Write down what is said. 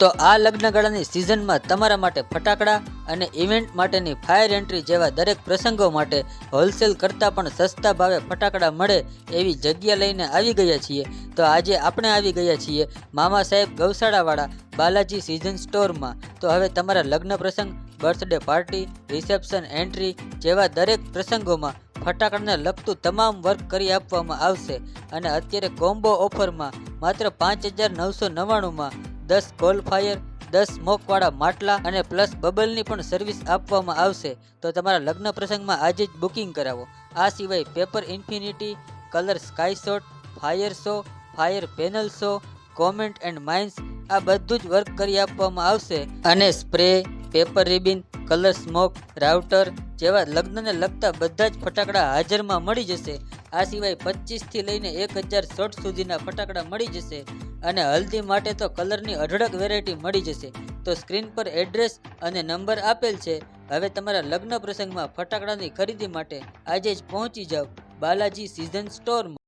તો આ લગ્નગાળાની સિઝનમાં તમારા માટે ફટાકડા અને ઇવેન્ટ માટેની ફાયર એન્ટ્રી જેવા દરેક પ્રસંગો માટે હોલસેલ કરતાં પણ સસ્તા ભાવે ફટાકડા મળે એવી જગ્યા લઈને આવી ગયા છીએ. તો આજે આપણે આવી ગયા છીએ મામા સાહેબ ગૌશાળાવાળા બાલાજી સિઝન સ્ટોરમાં તો હવે તમારા લગ્ન પ્રસંગ બર્થડે પાર્ટી રિસેપ્શન એન્ટ્રી જેવા દરેક પ્રસંગોમાં ફટાકડાને લગતું તમામ વર્ક કરી આપવામાં આવશે. અને અત્યારે કોમ્બો ઓફરમાં માત્ર પાંચ હજાર નવસો નવ્વાણુંમાં દસ કોલ ફાયર દસ સ્મોકવાળા માટલા અને પ્લસ બબલની પણ સર્વિસ આપવામાં આવશે. તો તમારા લગ્ન પ્રસંગમાં આજે જ બુકિંગ કરાવો. આ સિવાય paper infinity colour sky shot fire show fire panel show comet and mines આ બધું જ વર્ક કરી આપવામાં આવશે. અને spray paper ribbon colour smoke router જેવા લગ્નને લગતા બધા જ ફટાકડા હાજરમાં મળી જશે. આ સિવાય પચીસથી લઈને એક હજાર શોટ સુધીના ફટાકડા મળી જશે અને હલ્દી માટે તો કલરની અઢળક વેરાયટી મળી જશે. તો સ્ક્રીન પર એડ્રેસ અને નંબર આપેલ છે. હવે તમારા લગ્ન પ્રસંગમાં ફટાકડાની ખરીદી માટે આજે જ પહોંચી જાઓ બાલાજી સિઝન સ્ટોરમાં.